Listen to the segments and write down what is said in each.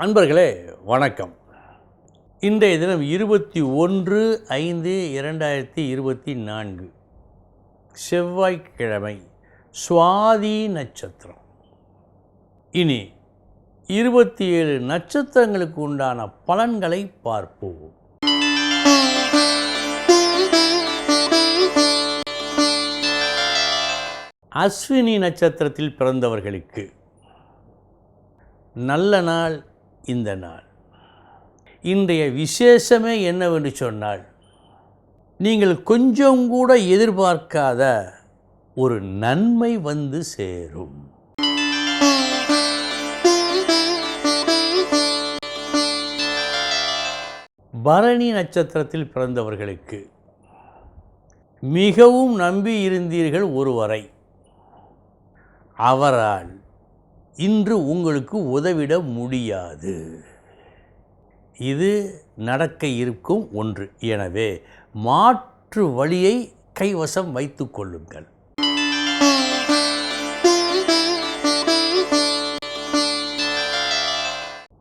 அன்பர்களே வணக்கம். இன்றைய தினம் இருபத்தி ஒன்று ஐந்து இரண்டாயிரத்தி இருபத்தி நான்கு. செவ்வாய்க்கிழமை சுவாதி நட்சத்திரம். இனி இருபத்தி ஏழு நட்சத்திரங்களுக்கு உண்டான பலன்களை பார்ப்போம். அஸ்வினி நட்சத்திரத்தில் பிறந்தவர்களுக்கு நல்ல நாள் இந்த நாள். இன்றைய விசேஷமே என்னவென்று சொன்னால் நீங்கள் கொஞ்சம் கூட எதிர்பார்க்காத ஒரு நன்மை வந்து சேரும். பரணி நட்சத்திரத்தில் பிறந்தவர்களுக்கு மிகவும் நம்பி இருந்தீர்கள் ஒருவரை. அவரால் இன்று உங்களுக்கு உதவிட முடியாது. இது நடக்க இருக்கும் ஒன்று. எனவே மாற்று வழியை கைவசம் வைத்து கொள்ளுங்கள்.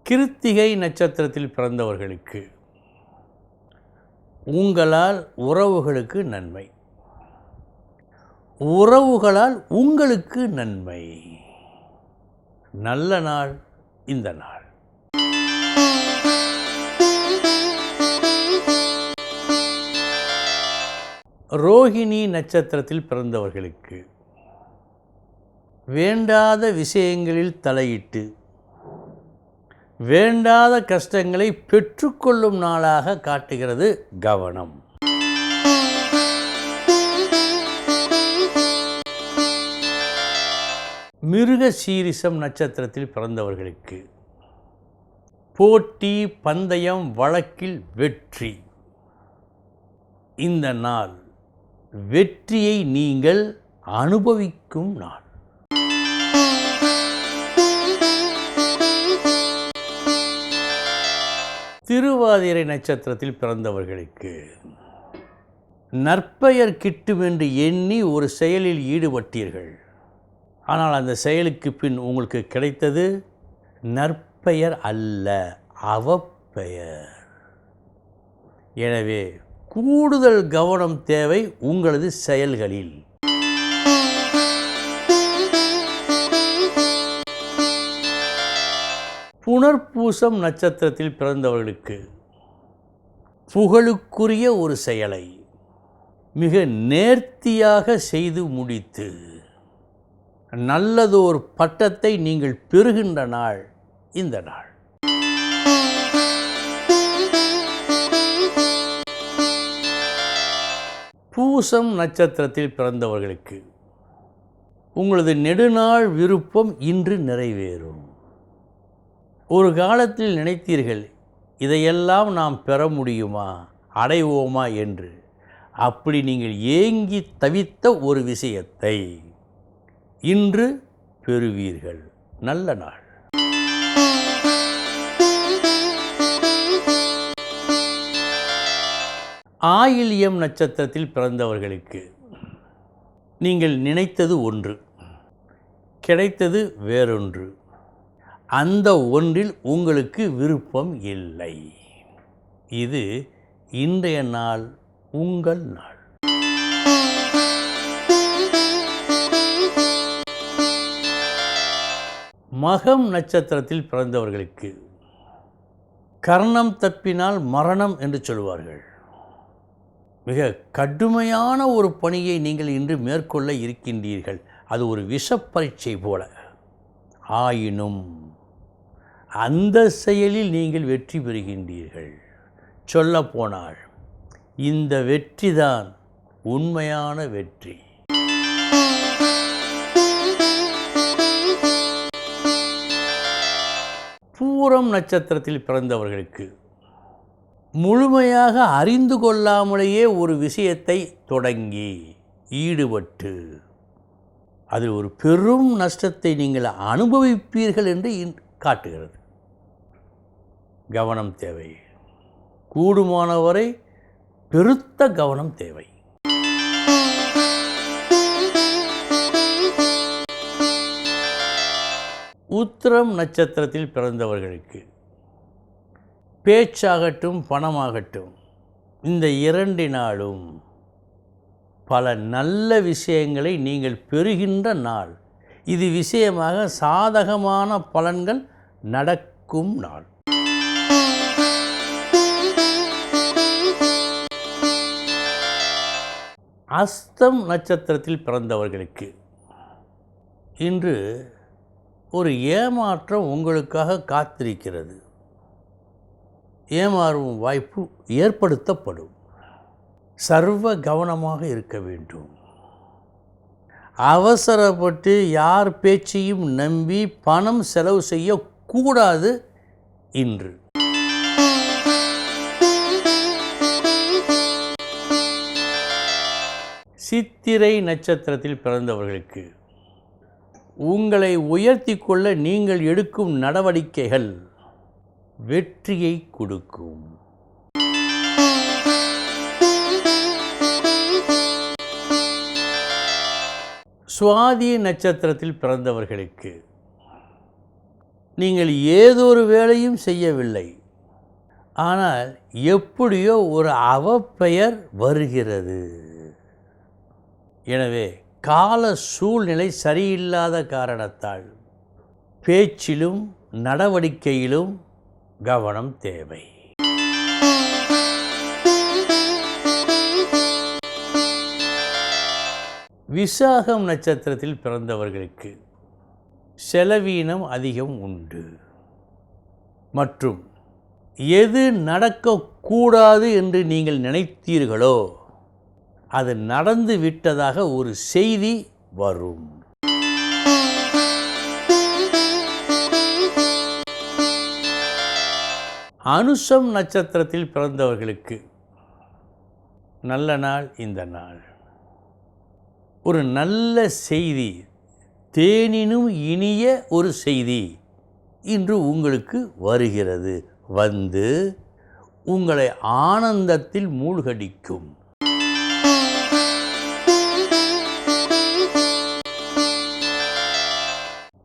கிருத்திகை நட்சத்திரத்தில் பிறந்தவர்களுக்கு உங்களால் உறவுகளுக்கு நன்மை. உறவுகளால் உங்களுக்கு நன்மை. நல்ல நாள் இந்த நாள். ரோஹிணி நட்சத்திரத்தில் பிறந்தவர்களுக்கு வேண்டாத விஷயங்களில் தலையிட்டு வேண்டாத கஷ்டங்களை பெற்றுக்கொள்ளும் நாளாக காட்டுகிறது கவனம். மிருக சீரிசம் நட்சத்திரத்தில் பிறந்தவர்களுக்கு. போட்டி பந்தயம் வழக்கில் வெற்றி. இந்த நாள் வெற்றியை நீங்கள் அனுபவிக்கும் நாள். திருவாதிரை நட்சத்திரத்தில் பிறந்தவர்களுக்கு. நற்பெயர் கிட்டும் என்று எண்ணி ஒரு செயலில் ஈடுபட்டீர்கள். ஆனால் அந்த செயலுக்கு பின் உங்களுக்கு கிடைத்தது நற்பெயர் அல்ல அவப்பெயர். எனவே கூடுதல் கவனம் தேவை உங்களது செயல்களில். புனர்பூசம் நட்சத்திரத்தில் பிறந்தவர்களுக்கு புகழுக்குரிய ஒரு செயலை மிக நேர்த்தியாக செய்து முடித்து நல்லதோர் பட்டத்தை நீங்கள் பெறுகின்ற நாள் இந்த நாள். பூசம் நட்சத்திரத்தில் பிறந்தவர்களுக்கு உங்களது நெடுநாள் விருப்பம் இன்று நிறைவேறும். ஒரு காலத்தில் நினைத்தீர்கள் இதையெல்லாம் நாம் பெற முடியுமா? அடைவோமா? என்று. அப்படி நீங்கள் ஏங்கி தவித்த ஒரு விஷயத்தை. இன்று பெறுவீர்கள். நல்ல நாள். ஆயில்யம் நட்சத்திரத்தில் பிறந்தவர்களுக்கு நீங்கள் நினைத்தது ஒன்று கிடைத்தது வேறொன்று. அந்த ஒன்றில் உங்களுக்கு விருப்பம் இல்லை. இது இன்றைய நாள் உங்கள் நாள். மகம் நட்சத்திரத்தில் பிறந்தவர்களுக்கு கர்ணம் தப்பினால் மரணம் என்று சொல்வார்கள். மிக கடுமையான ஒரு பணியை நீங்கள் இன்று மேற்கொள்ள இருக்கின்றீர்கள். அது ஒரு விஷப்பரீட்சை போல. ஆயினும் அந்த செயலில் நீங்கள் வெற்றி பெறுகின்றீர்கள். சொல்லப்போனால் இந்த வெற்றிதான் உண்மையான வெற்றி. பூரம் நட்சத்திரத்தில் பிறந்தவர்களுக்கு முழுமையாக அறிந்து கொள்ளாமலேயே ஒரு விஷயத்தை தொடங்கி ஈடுபட்டு அதில் ஒரு பெரும் நஷ்டத்தை நீங்கள் அனுபவிப்பீர்கள் என்று இன்- காட்டுகிறது. கவனம் தேவை. கூடுமானவரை பெருத்த கவனம் தேவை. உத்திரம் நட்சத்திரத்தில் பிறந்தவர்களுக்கு. பேச்சாகட்டும் பணமாகட்டும் இந்த இரண்டினாலும் பல நல்ல விஷயங்களை நீங்கள் பெறுகின்ற நாள். இது விஷயமாக சாதகமான பலன்கள் நடக்கும் நாள். அஸ்தம் நட்சத்திரத்தில் பிறந்தவர்களுக்கு. இன்று ஒரு ஏமாற்றம் உங்களுக்காக காத்திருக்கிறது. ஏமாறும் வாய்ப்பு ஏற்படுத்தப்படும். சர்வ கவனமாக இருக்க வேண்டும். அவசரப்பட்டு யார் பேச்சையும் நம்பி பணம் செலவு செய்யக்கூடாது இன்று. சித்திரை நட்சத்திரத்தில் பிறந்தவர்களுக்கு உங்களை உயர்த்தி கொள்ள நீங்கள் எடுக்கும் நடவடிக்கைகள் வெற்றியை கொடுக்கும். சுவாதி நட்சத்திரத்தில் பிறந்தவர்களுக்கு நீங்கள் ஏதொரு வேலையும் செய்யவில்லை. ஆனால் எப்படியோ ஒரு அவப்பெயர் வருகிறது. எனவே கால சூழ்நிலை சரியில்லாத காரணத்தால் பேச்சிலும் நடவடிக்கையிலும் கவனம் தேவை. விசாகம் நட்சத்திரத்தில் பிறந்தவர்களுக்கு செலவீனம் அதிகம் உண்டு. மற்றும் எது நடக்கக்கூடாது என்று நீங்கள் நினைத்தீர்களோ அது நடந்து விட்டதாக ஒரு செய்தி வரும். அனுஷம் நட்சத்திரத்தில் பிறந்தவர்களுக்கு நல்ல நாள் இந்த நாள். ஒரு நல்ல செய்தி தேனினும் இனிய ஒரு செய்தி இன்று உங்களுக்கு வருகிறது. வந்து உங்களை ஆனந்தத்தில் மூழ்கடிக்கும்.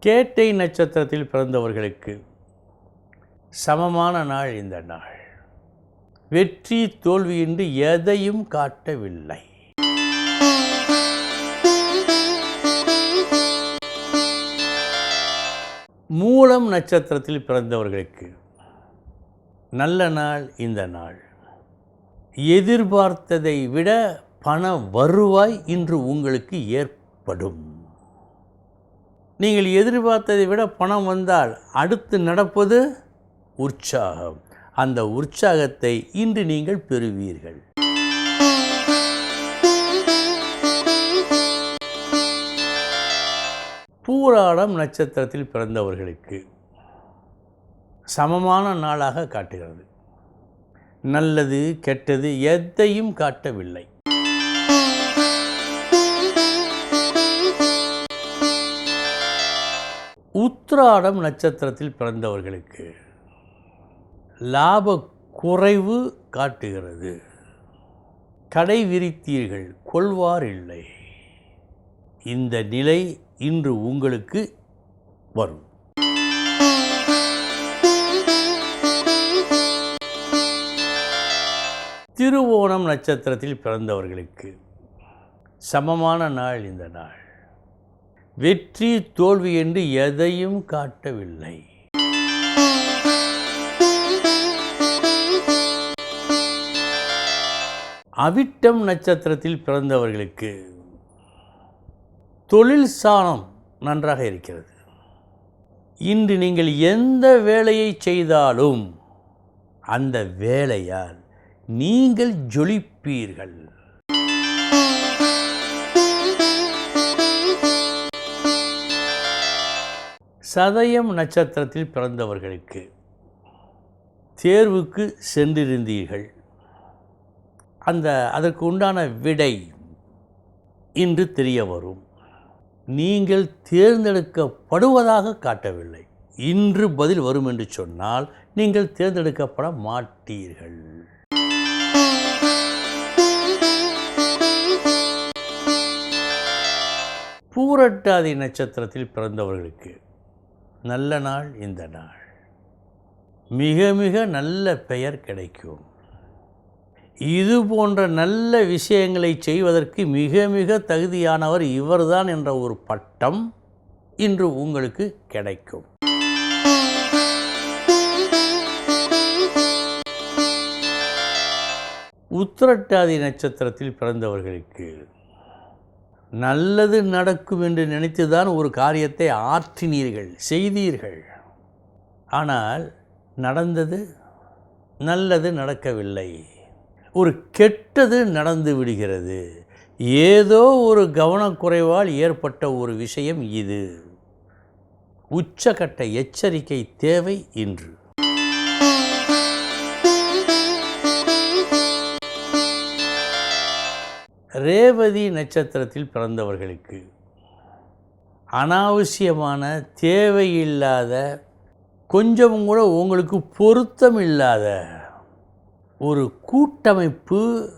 கேட்டை நட்சத்திரத்தில் பிறந்தவர்களுக்கு சமமான நாள் இந்த நாள். வெற்றி தோல்வியின்றி எதையும் காட்டவில்லை. மூலம் நட்சத்திரத்தில் பிறந்தவர்களுக்கு நல்ல நாள் இந்த நாள். எதிர்பார்த்ததை விட பண வருவாய் இன்று உங்களுக்கு ஏற்படும். நீங்கள் எதிர்பார்த்ததை விட பணம் வந்தால் அடுத்து நடப்பது உற்சாகம். அந்த உற்சாகத்தை இன்று நீங்கள் பெறுவீர்கள். பூராடம் நட்சத்திரத்தில் பிறந்தவர்களுக்கு சமமான நாளாக காட்டுகிறது. நல்லது கெட்டது எதையும் காட்டவில்லை. உத்ராடம் நட்சத்திரத்தில் பிறந்தவர்களுக்கு லாப குறைவு காட்டுகிறது. கடை விரித்தீர்கள் கொள்வார் இல்லை. இந்த நிலை இன்று உங்களுக்கு வரும். திருவோணம் நட்சத்திரத்தில் பிறந்தவர்களுக்கு சமமான நாள் இந்த நாள். வெற்றி தோல்வி என்று எதையும் காட்டவில்லை. அவிட்டம் நட்சத்திரத்தில் பிறந்தவர்களுக்கு தொழில் சாணம் நன்றாக இருக்கிறது. இன்று நீங்கள் எந்த வேலையை செய்தாலும் அந்த வேலையால் நீங்கள் ஜொலிப்பீர்கள். சதயம் நட்சத்திரத்தில் பிறந்தவர்களுக்கு தேர்வுக்கு சென்றிருந்தீர்கள். அந்த அதற்கு உண்டான விடை இன்று தெரிய வரும் நீங்கள் தேர்ந்தெடுக்கப்படுவதாக காட்டவில்லை. இன்று பதில் வரும் என்று சொன்னால் நீங்கள் தேர்ந்தெடுக்கப்பட மாட்டீர்கள். பூரட்டாதி நட்சத்திரத்தில் பிறந்தவர்களுக்கு நல்ல நாள் இந்த நாள். மிக மிக நல்ல பெயர் கிடைக்கும். இது போன்ற நல்ல விஷயங்களை செய்வதற்கு மிக மிக தகுதியானவர் இவர்தான் என்ற ஒரு பட்டம் இன்று உங்களுக்கு கிடைக்கும். உத்திரட்டாதி நட்சத்திரத்தில் பிறந்தவர்களுக்கு நல்லது நடக்கும் என்று நினைத்துதான் ஒரு காரியத்தை ஆற்றினீர்கள் செய்தீர்கள். ஆனால் நடந்தது நல்லது நடக்கவில்லை. ஒரு கெட்டது நடந்து விடுகிறது. ஏதோ ஒரு கவனக்குறைவால் ஏற்பட்ட ஒரு விஷயம் இது. உச்சகட்ட எச்சரிக்கை தேவை இன்று. ரேவதி நட்சத்திரத்தில் பிறந்தவர்களுக்கு. அனாவசியமான தேவையில்லாத கொஞ்சமும் கூட உங்களுக்கு பொருத்தம் இல்லாத ஒரு கூட்டமைப்பு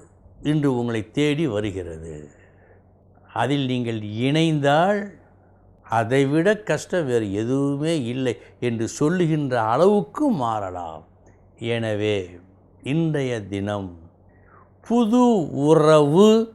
இன்று உங்களை தேடி வருகிறது. அதில் நீங்கள் இணைந்தால் அதைவிட கஷ்டம் வேறு எதுவுமே இல்லை என்று சொல்லுகின்ற அளவுக்கு மாறலாம். எனவே இன்றைய தினம் புது உறவு